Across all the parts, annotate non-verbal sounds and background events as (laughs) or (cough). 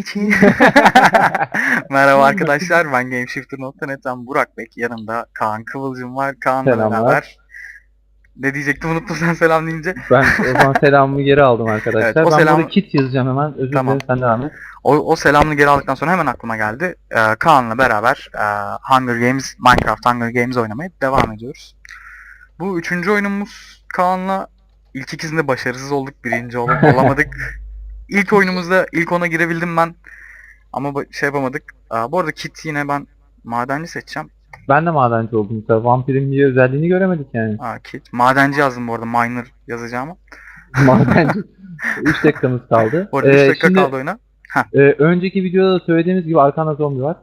için. (laughs) (laughs) Merhaba arkadaşlar ben GameShifter.net'ten Burak Bek. Yanımda Kaan Kıvılcım var. Kaan'la Selamlar. beraber. Ne diyecektim unuttum sen selam deyince. Ben o zaman selamımı geri aldım arkadaşlar. Evet, o ben selam- burada kit yazacağım hemen. Özür Tamam. dilerim sen devam et. O, o selamını geri aldıktan sonra hemen aklıma geldi. Ee, Kaan'la beraber e, Hunger Games, Minecraft Hunger Games oynamaya devam ediyoruz. Bu üçüncü oyunumuz Kaan'la ilk ikisinde başarısız olduk. Birinci ol olamadık. (laughs) İlk oyunumuzda ilk ona girebildim ben. Ama şey yapamadık. Aa, bu arada kit yine ben madenci seçeceğim. Ben de madenci oldum. Mesela vampirin bir özelliğini göremedik yani. Aa, kit. Madenci yazdım bu arada. Miner yazacağım. (laughs) madenci. 3 dakikamız kaldı. Bu arada 3 Ee, dakika şimdi, kaldı oyuna. e, önceki videoda da söylediğimiz gibi arkanda zombi var.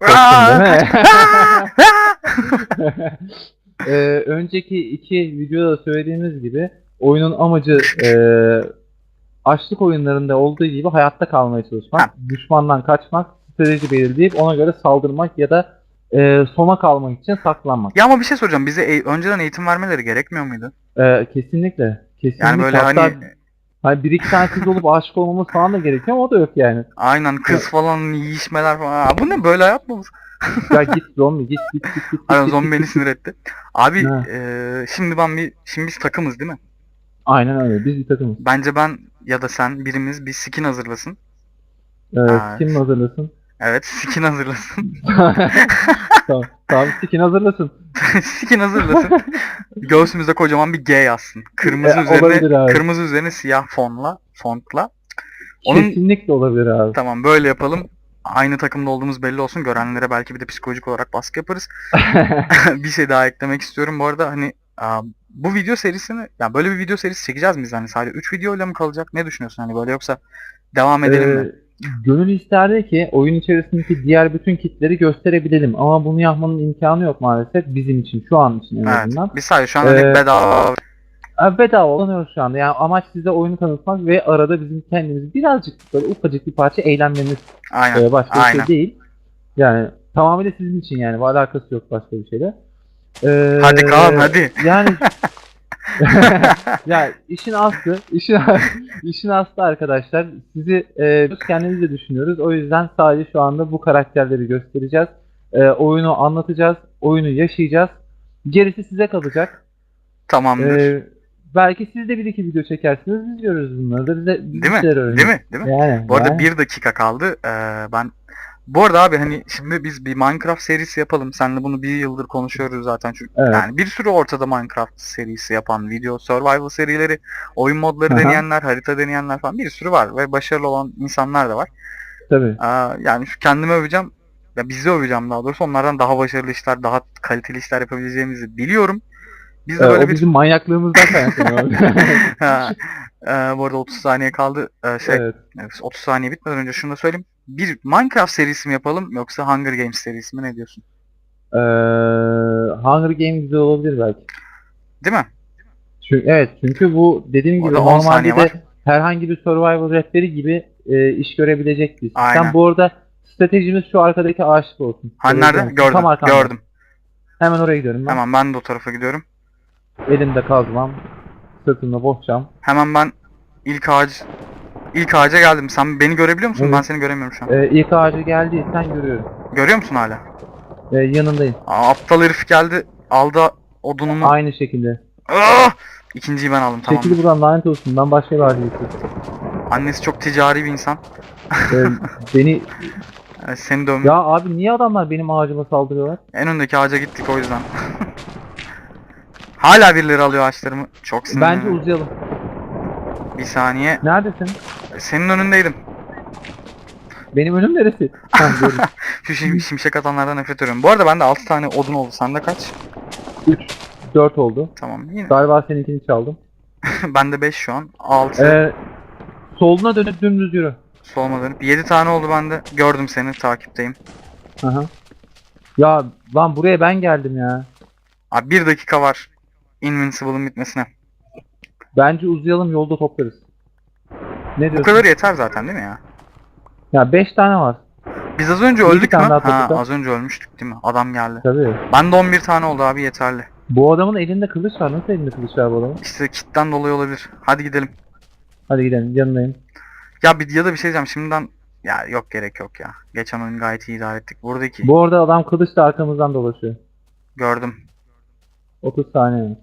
Korktun değil mi? Ee, (laughs) (laughs) önceki iki videoda da söylediğimiz gibi oyunun amacı e, açlık oyunlarında olduğu gibi hayatta kalmaya çalışmak, Ha. düşmandan kaçmak, strateji belirleyip ona göre saldırmak ya da e, sona kalmak için saklanmak. Ya ama bir şey soracağım. Bize e- önceden eğitim vermeleri gerekmiyor muydu? Ee, kesinlikle. Kesinlikle. Yani böyle Hatta hani hani bir iki tane kız olup aşık olmamız falan da gerekiyor ama o da yok yani. aynen kız falan yiyişmeler falan. Aa, bu ne böyle bu? Ya git zombi git git git git. Aynen git, zombi beni sinir etti. Abi Ha. eee, şimdi ben bir şimdi biz takımız değil mi? Aynen öyle. Biz bir takımız. Bence ben ya da sen birimiz bir skin hazırlasın. Ee, Ha. kim hazırlasın? Evet skin hazırlasın. (laughs) tamam. Tamam skin hazırlasın. (laughs) skin hazırlasın. Göğsümüze kocaman bir G yazsın. Kırmızı E, üzerine kırmızı üzerine siyah fonla, fontla. Onun Kesinlikle olabilir abi. tamam böyle yapalım. Aynı takımda olduğumuz belli olsun. Görenlere belki bir de psikolojik olarak baskı yaparız. (laughs) bir şey daha eklemek istiyorum. Bu arada hani bu video serisini ya böyle bir video serisi çekeceğiz mi biz hani sadece 3 videoyla mı kalacak? Ne düşünüyorsun hani böyle yoksa devam edelim mi? Ee, gönül isterdi ki oyun içerisindeki diğer bütün kitleri gösterebilelim ama bunu yapmanın imkanı yok maalesef bizim için şu an için en Evet. azından. Biz sadece şu an hani Ee, bedava Bedava olanıyoruz şu anda. Yani amaç size oyunu tanıtmak ve arada bizim kendimizi birazcık böyle ufacık bir parça eğlenmemiz aynen. Ee, başka bir aynen. şey değil. Yani tamamıyla sizin için yani. Bu alakası yok başka bir şeyle. Ee, Hadi Kaan hadi. Yani (laughs) (laughs) ya işin aslı, işin işin aslı arkadaşlar. Sizi e, biz kendimiz de düşünüyoruz. O yüzden sadece şu anda bu karakterleri göstereceğiz. E, oyunu anlatacağız, oyunu yaşayacağız. Gerisi size kalacak. Tamamdır. E, belki siz de bir iki video çekersiniz. Biz görürüz bunları da. Bize, biz Değil mi? Değil mi? Değil mi? Yani, Bu arada yani. bir dakika kaldı. Ee, ben bu arada abi hani şimdi biz bir Minecraft serisi yapalım. Seninle bunu bir yıldır konuşuyoruz zaten. Çünkü Evet. yani bir sürü ortada Minecraft serisi yapan video, survival serileri, oyun modları Aha. deneyenler, harita deneyenler falan bir sürü var ve başarılı olan insanlar da var. Tabii. Aa, yani şu kendimi öveceğim. Ya bizi öveceğim daha doğrusu. Onlardan daha başarılı işler, daha kaliteli işler yapabileceğimizi biliyorum. Biz de Ee, böyle o bir bizim manyaklığımızdan kaynaklanıyor. (laughs) Ha, ee, bu arada 30 saniye kaldı. Ee, şey. Evet, 30 saniye bitmeden önce şunu da söyleyeyim. Bir Minecraft serisi mi yapalım yoksa Hunger Games serisi mi ne diyorsun? Ee, Hunger Games güzel olabilir belki. Değil mi? Çünkü, evet çünkü bu dediğim gibi Orada 10 saniye normalde de herhangi bir survival rehberi gibi e, iş görebilecek bir. Aynen. Bu arada stratejimiz şu arkadaki ağaçlık olsun. Ha Görüyor nerede? Gördüm. Tam arkamda. Gördüm. Hemen oraya gidiyorum ben. Hemen ben de o tarafa gidiyorum. Elimde kazmam. Sırtımda bohçam. Hemen ben ilk ağaç ilk ağaca geldim. Sen beni görebiliyor musun? Evet. Ben seni göremiyorum şu an. Ee, ilk ağacı geldiysen görüyorum. Görüyor musun hala? Ee, yanındayım. Aa, aptal herif geldi. Aldı odunumu. Aynı şekilde. Ah! İkinciyi ben aldım tamam. Çekili buradan lanet olsun. Ben başka bir ağacı getirdim. Annesi çok ticari bir insan. Ee, (laughs) beni... Ee, Seni dövme. Ya abi niye adamlar benim ağacıma saldırıyorlar? En öndeki ağaca gittik o yüzden. (laughs) hala birileri alıyor ağaçlarımı. Çok sinirli. Bence uzayalım. Bir saniye. Neredesin? Senin önündeydim. Benim önüm neresi? Tamam. (laughs) Şu şim- şimşek atanlardan nefret ediyorum. Bu arada bende 6 tane odun oldu. Sende kaç? 3, 4 oldu. Tamam. Yine. Galiba seninkini çaldım. (laughs) bende 5 şu an. 6. Ee, soluna dönüp dümdüz yürü. Soluma dönüp. 7 tane oldu bende. Gördüm seni. Takipteyim. Aha. Ya lan buraya ben geldim ya. Abi 1 dakika var. Invincible'ın bitmesine. Bence uzayalım yolda toplarız. Ne Bu diyorsun? kadar yeter zaten değil mi ya? Ya 5 tane var. Biz az önce Bir öldük mü? tane daha Ha, az önce ölmüştük değil mi? Adam geldi. Tabii. Bende 11 tane oldu abi yeterli. Bu adamın elinde kılıç var. Nasıl elinde kılıç var bu adamın? İşte kitten dolayı olabilir. Hadi gidelim. Hadi gidelim yanındayım. Ya bir ya da bir şey diyeceğim. Şimdiden Ya yok gerek yok ya. Geçen oyun gayet iyi idare ettik. Buradaki Bu arada adam kılıçla arkamızdan dolaşıyor. gördüm. 30 saniye.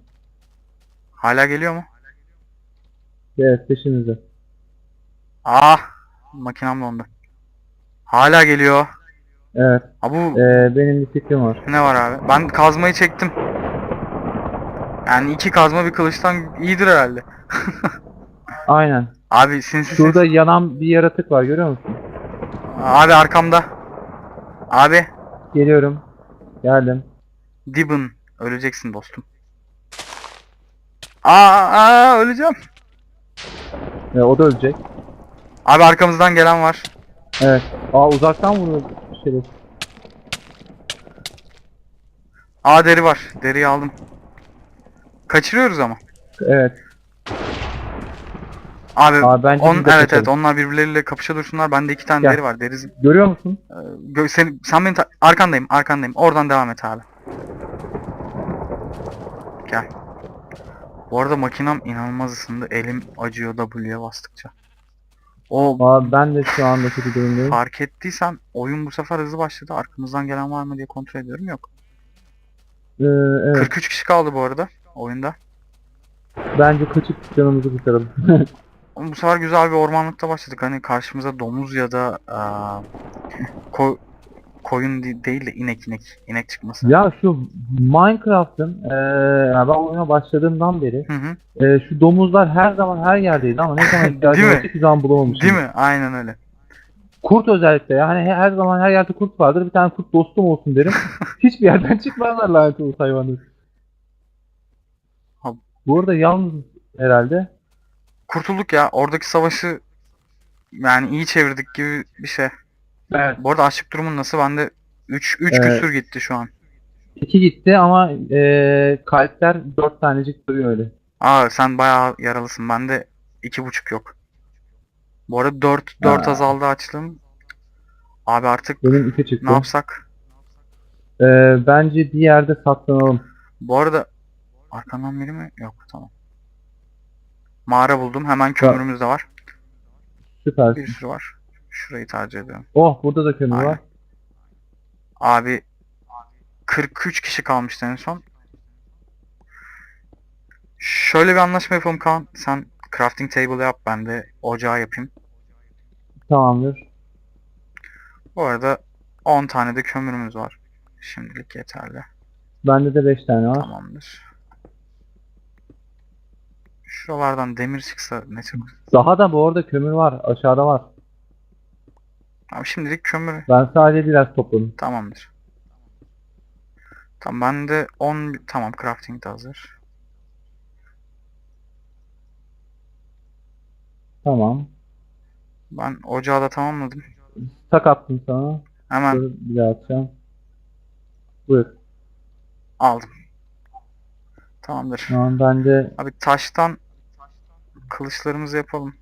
Hala geliyor mu? Evet peşimizde. Ah! Makinem dondu. Hala geliyor. Evet. Ha bu Ee, benim bir fikrim var. ne var abi? Ben kazmayı çektim. Yani iki kazma bir kılıçtan iyidir herhalde. (laughs) Aynen. Abi sinsi Şurada yanan bir yaratık var görüyor musun? Abi arkamda. Abi Geliyorum. Geldim. Dibin öleceksin dostum. Aa, aa öleceğim. Ee, o da ölecek. Abi arkamızdan gelen var. Evet. Aa uzaktan vuruyor şerif. Aa deri var. Deriyi aldım. Kaçırıyoruz ama. Evet. Abi, Aa, bence on, biz de evet kaçalım. evet onlar birbirleriyle kapışa dursunlar. Bende iki tane Gel. deri var. Deri, Görüyor musun? Ee, gö- sen, sen beni ta- arkandayım arkandayım. Oradan devam et abi. Gel. Bu arada makinam inanılmaz ısındı. Elim acıyor W'ye bastıkça. O Aa, ben de şu anda kötü durumdayım. fark ettiysen oyun bu sefer hızlı başladı. Arkamızdan gelen var mı diye kontrol ediyorum. Yok. Ee, evet. 43 kişi kaldı bu arada oyunda. Bence kaçıp canımızı kurtaralım. (laughs) Ama bu sefer güzel bir ormanlıkta başladık. Hani karşımıza domuz ya da aa, ko- koyun de- değil de inek inek inek çıkması. ya şu Minecraft'ın yani ben oyuna başladığımdan beri Hı hı. ee, şu domuzlar her zaman her yerdeydi ama ne zaman (laughs) ihtiyacım olsa hiçbir zaman bulamamışım. Değil mi? Aynen öyle. Kurt özellikle ya. Hani her zaman her yerde kurt vardır. Bir tane kurt dostum olsun derim. (laughs) Hiçbir yerden çıkmazlar lanet olsun hayvanı. Ha- Bu arada yalnız herhalde. Kurtulduk ya. Oradaki savaşı yani iyi çevirdik gibi bir şey. Evet. Bu arada açlık durumun nasıl? Bende 3 3 Ee, küsür gitti şu an. İki gitti ama eee kalpler dört tanecik duruyor öyle. Aa sen bayağı yaralısın. Bende iki buçuk yok. Bu arada 4 4 Aa. azaldı açlığım. Abi artık Benim iki çıktı. ne yapsak? Eee, bence bir yerde saklanalım. Bu arada arkandan biri mi? Yok tamam. Mağara buldum. Hemen kömürümüz de var. Bir Süpersin. sürü var. Şurayı tercih ediyorum. Oh burada da kömür Aynen. var. Abi 43 kişi kalmıştı en son. Şöyle bir anlaşma yapalım Kaan. Sen crafting table yap ben de ocağı yapayım. Tamamdır. Bu arada 10 tane de kömürümüz var. Şimdilik yeterli. Bende de beş tane var. Tamamdır. Şuralardan demir çıksa ne çok. Daha da bu arada kömür var. Aşağıda var. Abi şimdilik kömür Ben sadece biraz topladım. tamamdır. Tamam ben de 10 tamam crafting de hazır. Tamam. Ben ocağı da tamamladım. Tak attım sana. Hemen Dur, bir daha atacağım. Buyur. aldım. Tamamdır. Şu an bende Abi taştan kılıçlarımızı yapalım.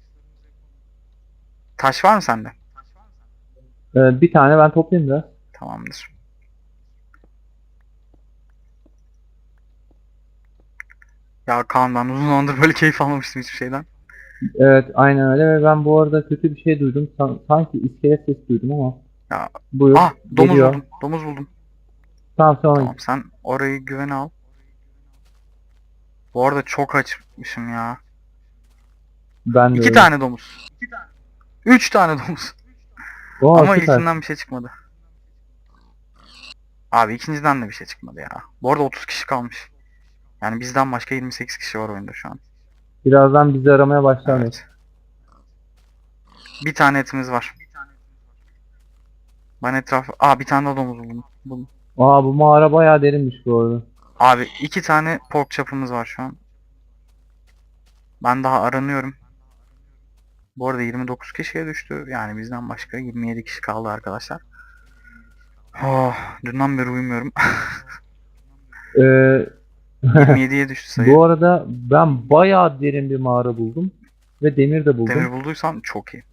Taş var mı sende? Eee, bir tane ben toplayayım biraz. Tamamdır. Ya Kaan ben uzun zamandır böyle keyif almamıştım hiçbir şeyden. Evet aynen öyle ve ben bu arada kötü bir şey duydum. San- sanki iskelet sesi duydum ama. Ya, Buyur. Ah domuz geliyor. buldum. Domuz buldum. Tamam sen ona Tamam sen orayı güvene al. Bu arada çok açmışım ya. Ben de İki öyle. tane domuz. Üç tane domuz. Oo, Ama süper. ilkinden bir şey çıkmadı. Abi ikinciden de bir şey çıkmadı ya. Bu arada 30 kişi kalmış. Yani bizden başka 28 kişi var oyunda şu an. Birazdan bizi aramaya başlar. Evet. Bir tane etimiz var. Ben etrafı... Aa bir tane daha domuz buldum. buldum. Aa bu mağara bayağı derinmiş bu arada. Abi iki tane pork chop'ımız var şu an. Ben daha aranıyorum. Bu arada 29 kişiye düştü. Yani bizden başka 27 kişi kaldı arkadaşlar. Oh, dünden beri uyumuyorum. Ee, (laughs) 27'ye (laughs) düştü sayı. bu arada ben bayağı derin bir mağara buldum. Ve demir de buldum. Demir bulduysan çok iyi.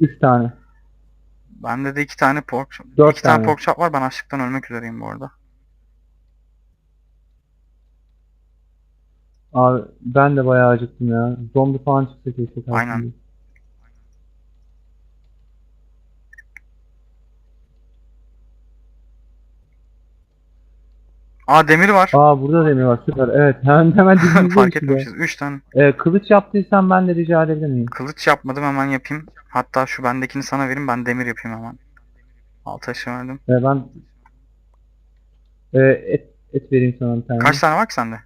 Üç tane. Bende de iki tane pork chop. Dört iki tane tane. pork chop var. Ben açlıktan ölmek üzereyim bu arada. Abi ben de bayağı acıktım ya. Zombi falan çıksa keşke. Aynen. Aa demir var. Aa burada demir var süper. Evet hemen hemen (laughs) dibimizde. Fark şey etmemişiz. 3 tane. Ee, kılıç yaptıysan ben de rica edebilir miyim? Kılıç yapmadım hemen yapayım. Hatta şu bendekini sana vereyim ben demir yapayım hemen. Al taşı verdim. Ee, ben ee, et, et vereyim sana bir tane. Kaç tane var ki sende?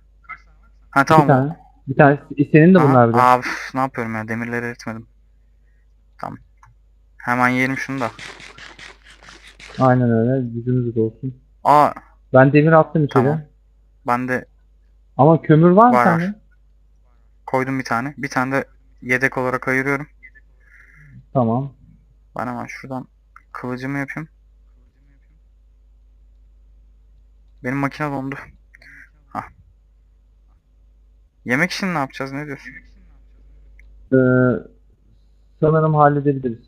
Ha Bir tamam. tane. Bir tane. Senin de Aha, bunlar bir de. Aa, üf, ne yapıyorum ya demirleri eritmedim. Tamam. Hemen yiyelim şunu da. Aynen öyle. Yüzümüz de olsun. Aa Ben demir attım içeri. Tamam. ben de Ama kömür var mı Var, var. sende? koydum bir tane. Bir tane de yedek olarak ayırıyorum. Tamam. Ben hemen şuradan kılıcımı yapayım. Benim makine dondu. Yemek için ne yapacağız ne diyorsun? Ee, sanırım halledebiliriz.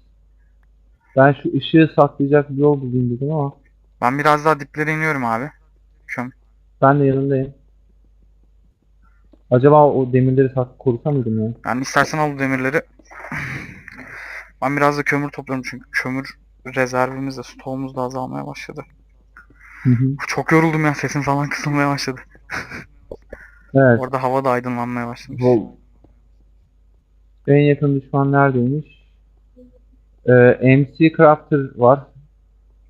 Ben şu ışığı saklayacak bir yol bulayım dedim ama Ben biraz daha diplere iniyorum abi. Köm. ben de yanındayım. Acaba o demirleri sak korusa mıydım ya? Yani istersen al bu demirleri. Ben biraz da kömür topluyorum çünkü kömür rezervimiz de stoğumuz da azalmaya başladı. Hı hı. Çok yoruldum ya sesim falan kısılmaya başladı. (laughs) Evet. Orada hava da aydınlanmaya başlamış. Bu en yakın düşman neredeymiş? Ee, MC Crafter var.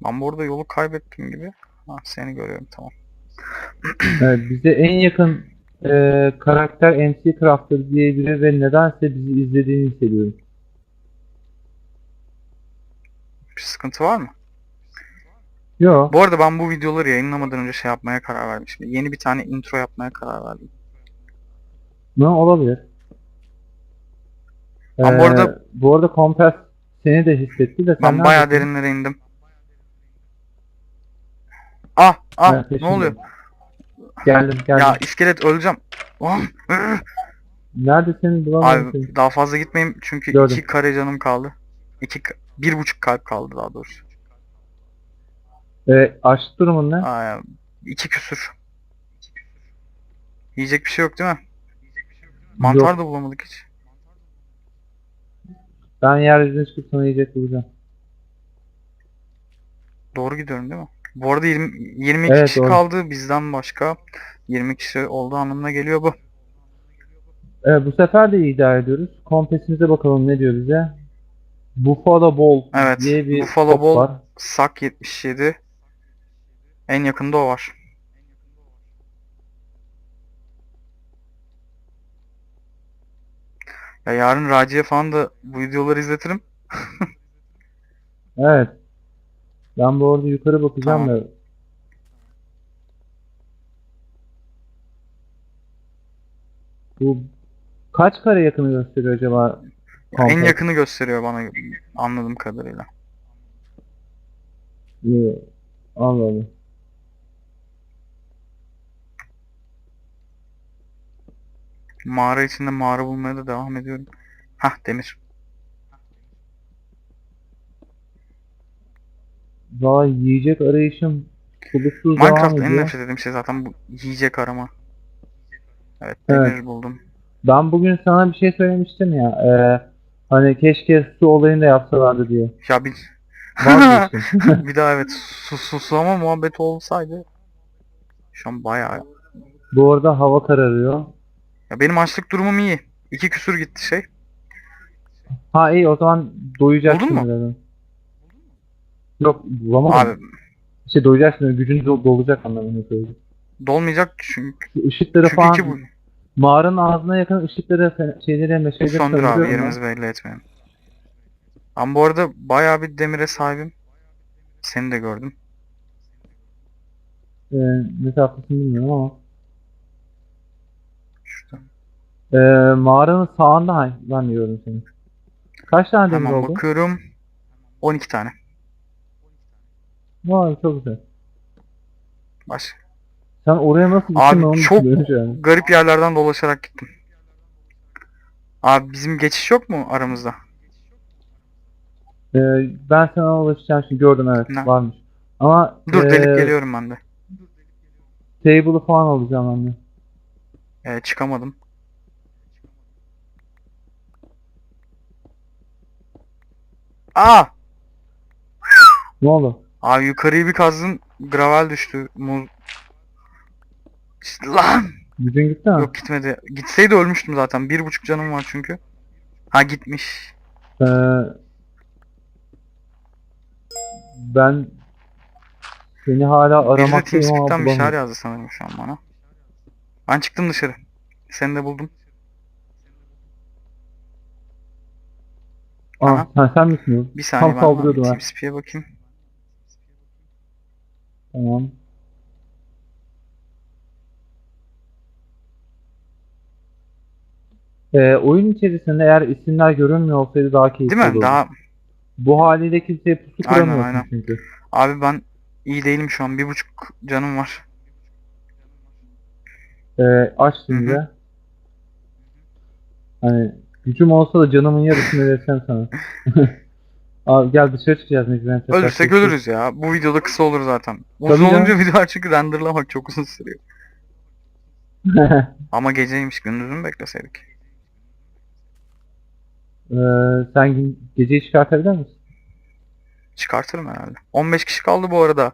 Ben bu arada yolu kaybettim gibi. Ha, seni görüyorum tamam. (clears throat) Evet, bize en yakın e, karakter MC Crafter diye biri ve nedense bizi izlediğini hissediyorum. Bir sıkıntı var mı? Yo. Bu arada ben bu videoları yayınlamadan önce şey yapmaya karar vermiştim. Yeni bir tane intro yapmaya karar verdim. Ne olabilir? Ama bu arada- Ee, bu arada Kompas seni de hissetti de Ben bayağı derinlere indim. Ah ah Evet, ne oluyor? Geldim geldim. Ya iskelet öleceğim. Ah, ıh. Neredesin bulamadım seni. Abi daha fazla gitmeyeyim çünkü Gördüm. iki kare canım kaldı. İki, bir buçuk kalp kaldı daha doğrusu. Ee, açlık durumun ne? Aa, iki küsür. Yiyecek bir şey yok değil mi? Mantar Yok. da bulamadık hiç. Ben yeryüzüne çıkıp sana yiyecek bulacağım. Doğru gidiyorum değil mi? Bu arada 20, 22 Evet, kişi doğru. kaldı bizden başka. 20 kişi olduğu anlamına geliyor bu. Ee, bu sefer de iyi idare ediyoruz. Kompasimize bakalım ne diyor bize. Buffalo Ball Evet, diye bir Buffalo top Ball. var. Sak 77. En yakında o var. Ya yarın Raci'ye falan da bu videoları izletirim. (laughs) Evet. Ben bu arada yukarı bakacağım Tamam. da. Bu kaç kare yakını gösteriyor acaba? En kompas? yakını gösteriyor bana anladığım kadarıyla. Ee, Allah Allah. Mağara içinde mağara bulmaya da devam ediyorum. Hah demir. Valla yiyecek arayışım suluksuz devam Minecraft'ta en ediyor. nefret ettiğim şey zaten bu yiyecek arama. Evet Evet. demir buldum. Ben bugün sana bir şey söylemiştim ya. e, hani keşke su olayını da yapsalardı diye. Ya bir, Vazgeçtim. (laughs) bir daha evet su, suslama muhabbeti olsaydı şu an bayağı bu arada hava kararıyor. Ya benim açlık durumum iyi. İki küsür gitti şey. Ha iyi o zaman doyacaksın Buldun mu? herhalde. Yok bulamadım. Abi İşte doyacaksın gücün do- dolacak anlamında söyledim. dolmayacak çünkü. Şu ışıkları Çünkü falan bu. mağaranın ağzına yakın ışıkları şeyleri meşaleleri Söndür abi yerimizi belli etmeyelim. Ben bu arada bayağı bir demire sahibim. Seni de gördüm. Ee, ne taraftasın bilmiyorum ama. Şurada. Ee, mağaranın sağında hangi? Ben gördüm seni. Kaç tane demir Hemen oldu? bakıyorum. 12 tane. Vay çok güzel. Baş. Sen oraya nasıl gittin Abi ben onu çok (laughs) an. garip yerlerden dolaşarak gittim. Abi bizim geçiş yok mu aramızda? Ee, ben sana ulaşacağım şimdi gördüm evet Ne? varmış. Ama Dur delip ee, geliyorum ben de. table'ı falan alacağım ben de. Ee, çıkamadım. Aa! Ne oldu? Abi yukarıyı bir kazdım. Gravel düştü. Muz. İşte lan! Gücün gitti mi? Yok gitmedi. Gitseydi ölmüştüm zaten. Bir buçuk canım var çünkü. Ha gitmiş. Ee, ben seni hala Biri de aramaktayım ama TeamSpeak'ten bir şeyler yazdı sanırım şu an bana. Ben çıktım dışarı. Seni de buldum. Aa, Aha. sen, sen misin o? Bir saniye Tam ben saldırıyordum ha. TeamSpeak'e bakayım. Tamam. Ee, oyun içerisinde eğer isimler görünmüyor olsaydı daha keyifli Değil mi? olurdu. Daha Bu haliyle kimseye pusu Aynen, kuramıyorsun aynen. çünkü. abi ben iyi değilim şu an. Bir buçuk canım var. Ee, aç şimdi. Hani gücüm olsa da canımın yarısını versem sana. (laughs) Abi gel dışarı çıkacağız mecburen. tekrar. Ölürsek ölürüz ya. Bu videoda kısa olur zaten. Uzun Tabii olunca videolar çünkü renderlamak çok uzun sürüyor. (laughs) Ama geceymiş gündüzü mü bekleseydik? Ee, sen gün, geceyi çıkartabilir misin? Çıkartırım herhalde. 15 kişi kaldı bu arada.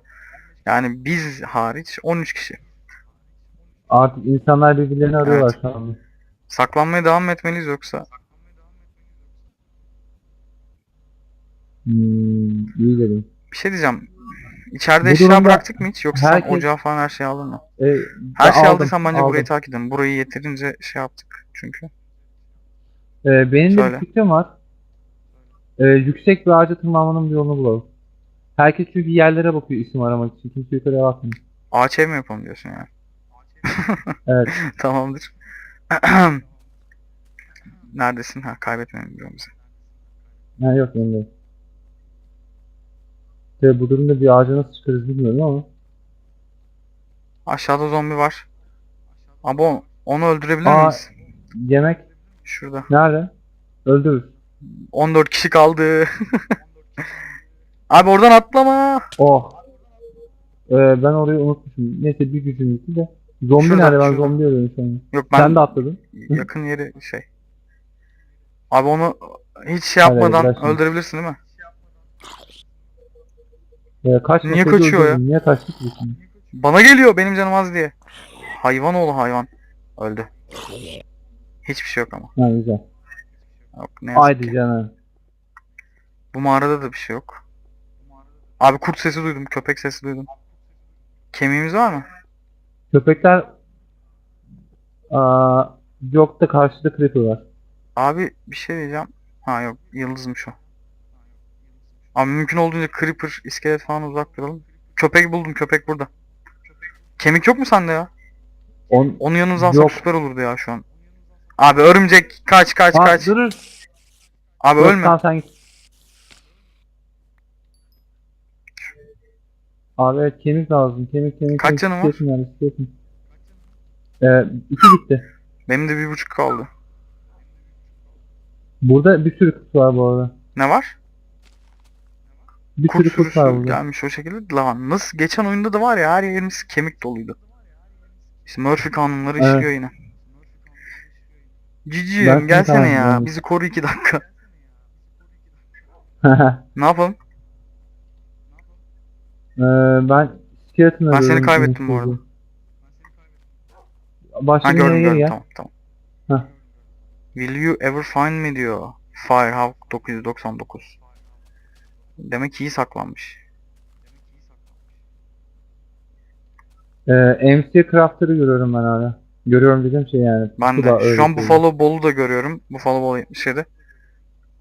Yani biz hariç 13 kişi. Artık insanlar birbirlerini arıyorlar şu anda. Saklanmaya devam mı etmeliyiz yoksa? Hmm, iyi dedim. Bir şey diyeceğim. İçeride Bu eşya durumda bıraktık mı hiç? Yoksa herkes- sen ocağı falan her şeyi aldın mı? Ee, Her şeyi aldım, aldıysan bence burayı aldım. takip edelim. Burayı yeterince şey yaptık çünkü. Ee, benim de Söyle. bir fikrim var. Ee, yüksek bir ağaca tırmanmanın bir yolunu bulalım. Herkes çünkü yerlere bakıyor isim aramak için. Kimse yukarıya bakmıyor. Ağaç ev mi yapalım diyorsun yani? Evet. (laughs) Tamamdır. (clears throat) Neredesin? Ha kaybetmem diyorum bizi. Ha, yok yanındayım. Tabii bu durumda bir ağaca nasıl çıkarız bilmiyorum ama. Aşağıda zombi var. Ama o- onu öldürebilir Aa. miyiz? Yemek Şurada. nerede? Öldürürüz. 14 kişi kaldı. (laughs) Abi oradan atlama. Oh. Ee, ben orayı unutmuşum. Neyse bir gücüm gitti de. Zombi Şurada, nerede? Ben şurada. zombi arıyorum şu an. Yok ben Sen de atladın. yakın yeri şey. Abi onu hiç şey yapmadan şimdi. öldürebilirsin değil mi? Ee, kaç Niye kaçıyor ya? Niye kaçtık biz şimdi? Bana geliyor benim canım az diye. Hayvan oğlu hayvan. Öldü. Hiçbir şey yok ama. Ha güzel. Yok ne yazık Haydi ki. canım. Bu mağarada da bir şey yok. Abi kurt sesi duydum, köpek sesi duydum. Kemiğimiz var mı? Köpekler Aa, yok da karşıda creeper var. Abi bir şey diyeceğim. Ha yok yıldızmış o. Abi mümkün olduğunca creeper, iskelet falan uzak duralım. Köpek buldum köpek burada. Kemik yok mu sende ya? On... Onu yanınıza alsak Yok. süper olurdu ya şu an. Abi örümcek kaç kaç Ha, kaç. durur. Abi Yok, ölme. tamam, sen git. Abi evet kemik lazım. Kemik kemik. Kaç kemik. canın var? Yani, istiyorsun. Ee, iki gitti. Benim de bir buçuk kaldı. Burada bir sürü kurt var bu arada. Ne var? Bir Kurt sürü kurt var burada. gelmiş o şekilde. Lan nasıl? Geçen oyunda da var ya her yerimiz kemik doluydu. İşte Murphy kanunları Evet. işliyor yine. Cici'yim gelsene ya. Bizi koru iki dakika. (laughs) Ne yapalım? Ee, ben skeleton Ben seni kaybettim bu arada. Bey'de. Ha Başka gördüm yere gördüm gel. tamam tamam. Heh. Will you ever find me diyor. Firehawk 999. Demek ki iyi saklanmış. Ee, MC Crafter'ı görüyorum ben hala. Görüyorum dediğim şey yani. Ben Bu de. da öyle Şu an söyleyeyim. Buffalo Ball'u da görüyorum. Buffalo Ball 77.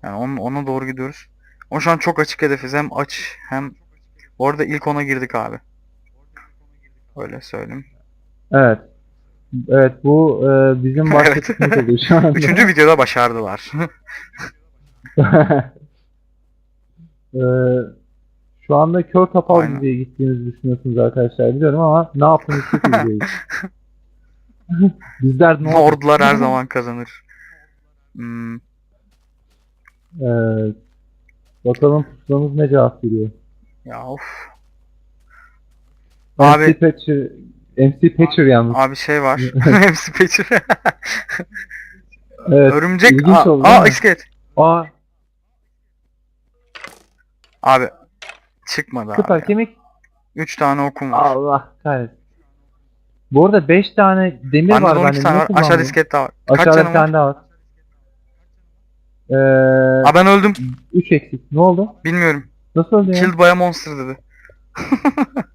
Yani onun, ona doğru gidiyoruz. Ama şu an çok açık hedefiz. Hem aç hem... Bu arada ilk ona girdik abi. Öyle söyleyeyim. Evet. Evet bu e, bizim başka (laughs) Evet. oluyor şu anda. Üçüncü videoda başardılar. Ee, (laughs) şu anda kör topal Aynen. diye gittiğinizi düşünüyorsunuz arkadaşlar biliyorum ama ne yaptığınızı çok iyi. (laughs) Bizler ne oldu? Ordular her zaman kazanır. Hmm, Evet. Bakalım pusulamız ne cevap veriyor. Ya of. Abi- MC Patcher, MC Patcher yalnız. Abi şey var. (laughs) (laughs) Hepsi peçir. Evet. Örümcek. ilginç Aa, oldu, aa iskelet. Aa Abi. Çıkmadı süper abi. kemik. 3 tane okum var. Allah kahretsin. Bu arada 5 tane demir Bende var. de 12 bende. tane var. Aşağıda iskelet daha var. Kaç Aşağıda canım bir var? tane daha var. Ee, Aa ben öldüm. 3 eksik. Ne oldu? Bilmiyorum. Nasıl oldu ya? Killed by a monster dedi. (laughs)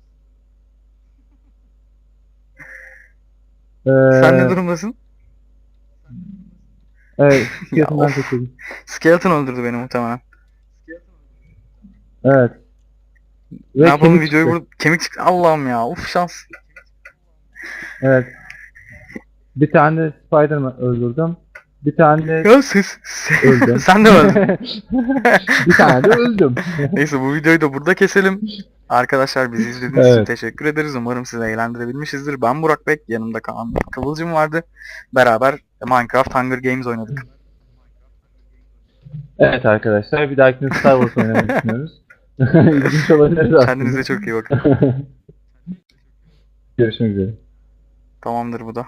Ee, Sen ne durumdasın? (laughs) Evet. Fiyatından of. Skeleton öldürdü beni muhtemelen. Evet. ne Ve yapalım kemik videoyu çıktı. burada kemik çıktı. Allah'ım ya. Uf şans. Evet. Bir tane de Spider-Man öldürdüm. Bir tane de Ya siz. öldüm. (laughs) Sen de öldün? (laughs) bir tane de öldüm. (laughs) Neyse bu videoyu da burada keselim. Arkadaşlar bizi izlediğiniz için Evet. teşekkür ederiz. Umarım sizi eğlendirebilmişizdir. Ben Burak Bek. Yanımda Kaan Kıvılcım vardı. Beraber Minecraft Hunger Games oynadık. Evet arkadaşlar bir dahakine Star Wars oynamayı düşünüyoruz. İlginç olabilir aslında. Kendinize çok iyi bakın. Görüşmek üzere. Tamamdır bu da.